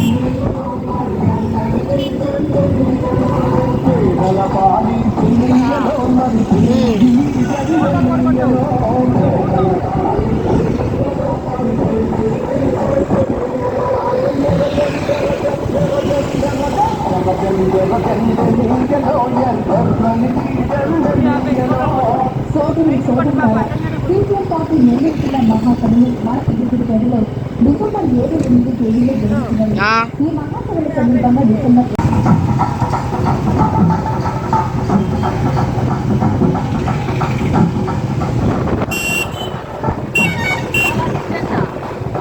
సోదరి నిర్వహిస్తున్న మహాసభలు మార్చి ఇరువురు గదిలో డిసెంబర్ ఏడు ఎనిమిది తేదీలో జరుగుతున్నది. ఈ మహాసభల సమీపంగా డిసెంబర్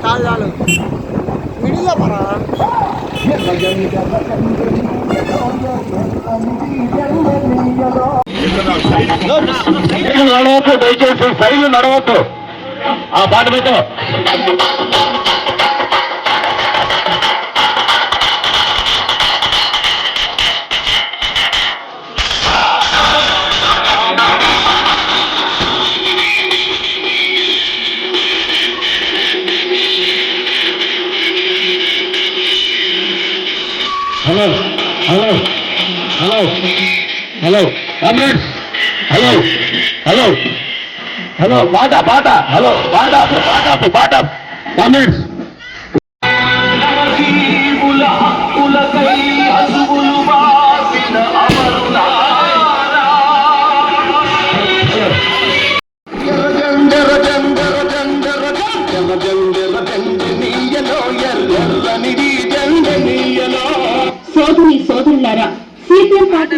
చాలు చాలు. విడిగా పరా? నడవద్దు దయచేసి సైలు నడవద్దు. ఆ పాట పెట్టు hello hello hello hello comrades hello hello hello పాట పాట. హలో పాట ఆపు, పాట. కామ్రేడ్స్ సోదరి సోదరులారా సీపీఎం పార్టీ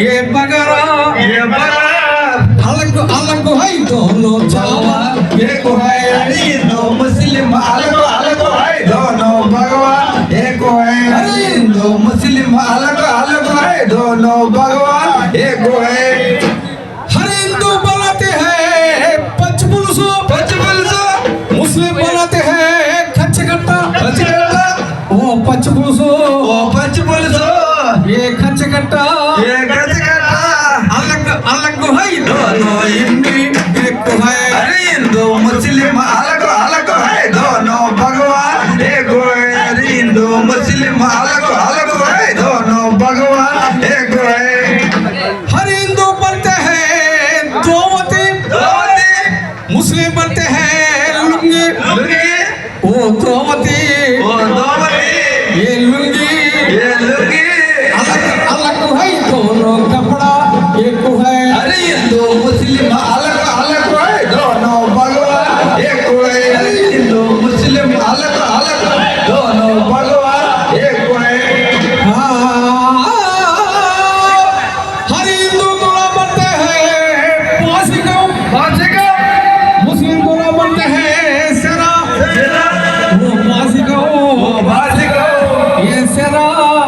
ये बगरा ये बगरा। अलग तो- अलग तो है तो दोनों चावा ये को है अली दो मुस्लिम अलग अलग है दोनों भगवान। ये को है अली दो मुस्लिम अलग अलग है दोनों भगवान। ये को है। हर हिंदू बनाते हैं मुस्लिम हैं वो वो ये खचकट्टा ये मुस्लिम बनते हैं लुंगी लुंगी वो द्रौपदी वो सेरा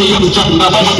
నీకు చంద్రబాబు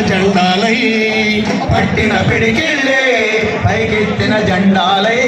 జెండాలై పట్టిన పిడికిళ్ళే పైకెత్తిన జెండాలై.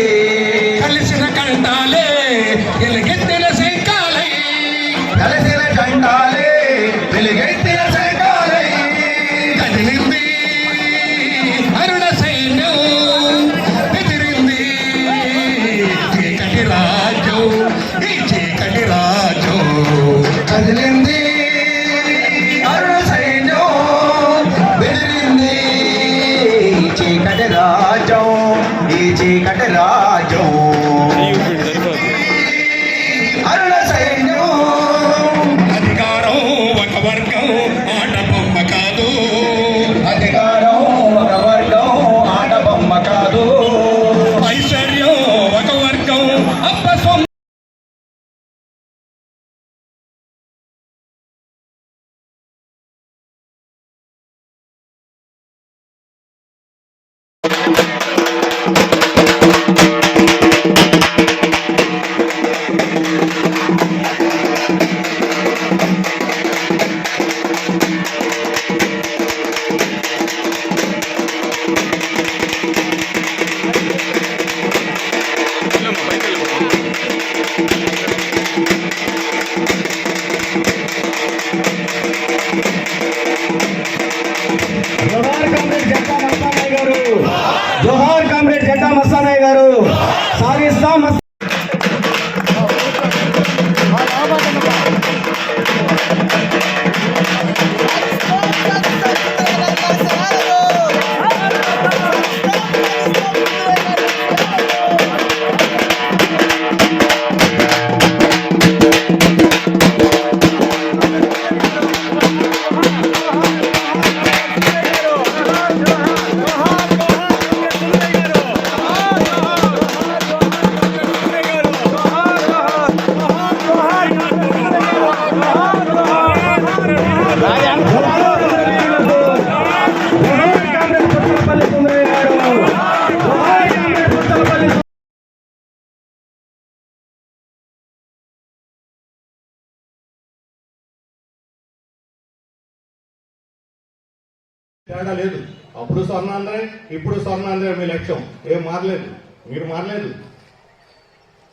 తేడా లేదు. అప్పుడు స్వర్ణాంధ్రే ఇప్పుడు స్వర్ణాంధ్రే మీ లక్ష్యం. ఏం మారలేదు. మీరు మారలేదు.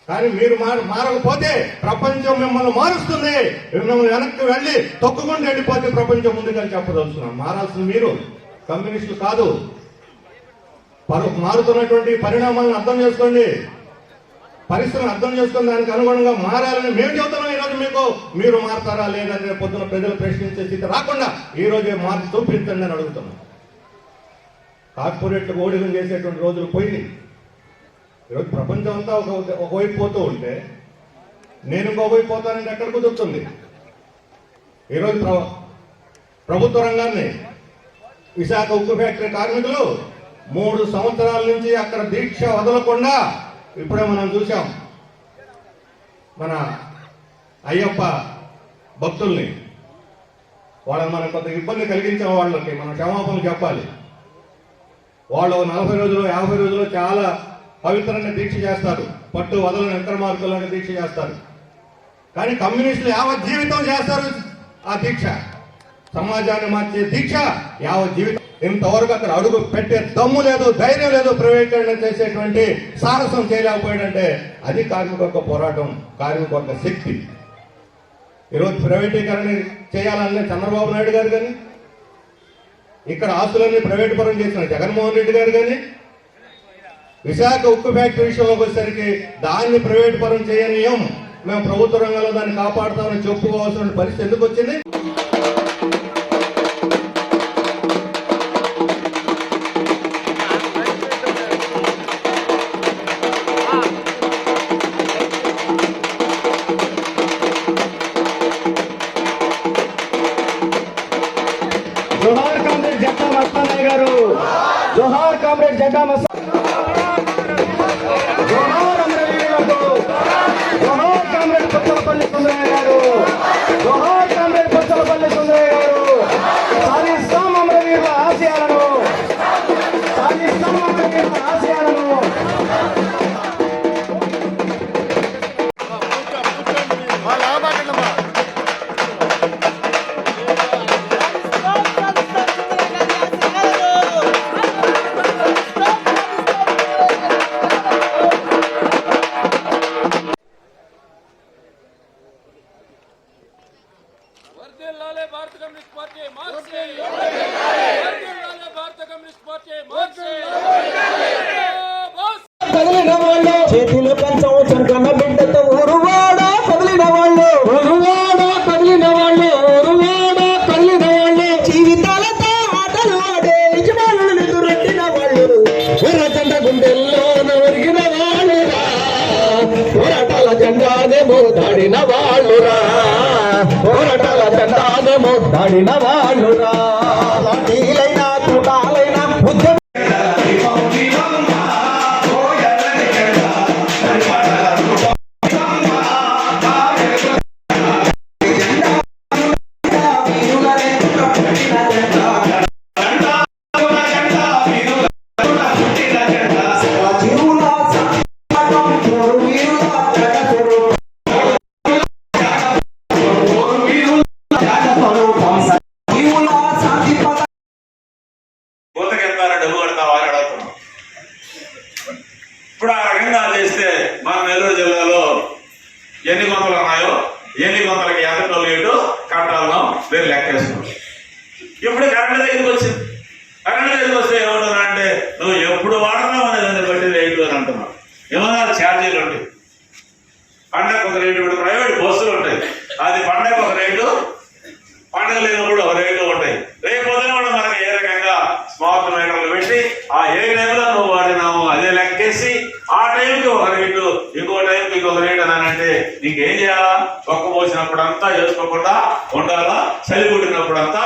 కానీ మీరు మార మారకపోతే ప్రపంచం మిమ్మల్ని మారుస్తుంది. మిమ్మల్ని వెనక్కి వెళ్ళి తొక్కుకుండా వెళ్ళిపోతే ప్రపంచం ముందుకని చెప్పదలుచున్నాను మారాల్సింది మీరు. కమ్యూనిస్టులు కాదు. పరు మారుతున్నటువంటి పరిణామాలను అర్థం చేసుకోండి. పరిస్థితులను అర్థం చేసుకుని దానికి అనుగుణంగా మారాలని మేము చెబుతున్నాం మీకు మీరు మారుతారా లేదని పొద్దున ప్రజలు ప్రశ్నించే స్థితి రాకుండా ఈ రోజే మార్చి చూపించండి అని అడుగుతున్నాం. కార్పొరేట్లకు ఓడిగం చేసేటువంటి రోజులు పోయినాయి. ఈరోజు ప్రపంచం అంతా ఒక ఒకవైపు పోతూ ఉంటే నేను ఇంకోవైపు పోతానంటే ఎక్కడ కుదురుతుంది? ఈరోజు ప్ర ప్రభుత్వ రంగాన్ని విశాఖ ఉక్కు ఫ్యాక్టరీ కార్మికులు మూడు సంవత్సరాల నుంచి అక్కడ దీక్ష వదలకుండా ఇప్పుడే మనం చూసాం మన అయ్యప్ప భక్తుల్ని వాళ్ళని మనం కొంత ఇబ్బంది కలిగించిన వాళ్ళకి మనం క్షమాపణలు చెప్పాలి. వాళ్ళు నలభై రోజులు యాభై రోజులు చాలా పవిత్రంగా దీక్ష చేస్తారు. పట్టు వదలని మార్గంలో దీక్ష చేస్తారు. కానీ కమ్యూనిస్టులు యావత్ జీవితం చేస్తారు ఆ దీక్ష. సమాజాన్ని మార్చే దీక్ష యావత్ జీవితం. ఇంతవరకు అక్కడ అడుగు పెట్టే దమ్ము లేదు ధైర్యం లేదు ప్రైవేటీకరణ చేసేటువంటి సాహసం చేయలేకపోయాడంటే అది కార్మిక వర్గ పోరాటం కార్మిక వర్గ శక్తి. ఈరోజు ప్రైవేటీకరణ చేయాలనే చంద్రబాబు నాయుడు గారు కానీ ఇక్కడ ఆస్తులన్నీ ప్రైవేట్ పరం చేసిన జగన్మోహన్ రెడ్డి గారు కానీ విశాఖ ఉక్కు ఫ్యాక్టరీ విషయంలోకి వచ్చేసరికి దాన్ని ప్రైవేట్ పరం చేయనీయం. మేము ప్రభుత్వ రంగంలో దాన్ని కాపాడుతామని చెప్పుకోవాల్సిన పరిస్థితి ఎందుకు వచ్చింది? జోహార్ కామ్రేడ్ జట్టా మస్తా జోహార్ అమరవీరులకు జోహార్ కామ్రేడ్ పుచ్చలపల్లి సుందరయ్య జెండానేమో వాళ్ళు ఇప్పుడు ఆ రకంగా చేస్తే మన నెల్లూరు జిల్లాలో ఎన్ని గొంతలు ఉన్నాయో ఎన్ని గొంతలకి ఎంత టోల్ కట్టాలనో మీరు లెక్కేస్తున్నాం ఇప్పుడు కరెంట్ దగ్గరికి వచ్చింది కరెంట్ దగ్గరికి వస్తే ఏమంటున్నా అంటే నువ్వు ఎప్పుడు వాడతావు అనే దాన్ని బట్టి రేటు అని అంటున్నావు ఏమన్నా ఛార్జీలు ఉంటాయి. పండగ ఒక రేటు ఇప్పుడు ప్రైవేట్ బస్సులు ఉంటాయి. అది పండగ ఒక రేటు పండగ లేనప్పుడు ఒక రేటు ఉంటాయి. రేపు పొద్దున కూడా మనకి ఏ రకంగా స్మార్ట్ మీటర్లు పెట్టి ఆ ఏ అంతా చేసుకోకుండా ఉండాలా? చలి పుట్టినప్పుడు అంతా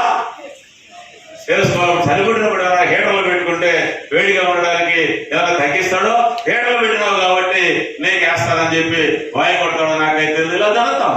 చేసుకోవాలి చలి పుట్టినప్పుడు ఏమైనా హీటర్లు పెట్టుకుంటే వేడిగా ఉండడానికి ఏమైనా తగ్గిస్తాడో? హీటర్లు పెట్టినావు కాబట్టి నీకు వేస్తానని చెప్పి వాయి కొట్టడం నాకైతే తెలియదు. జరుగుతాం.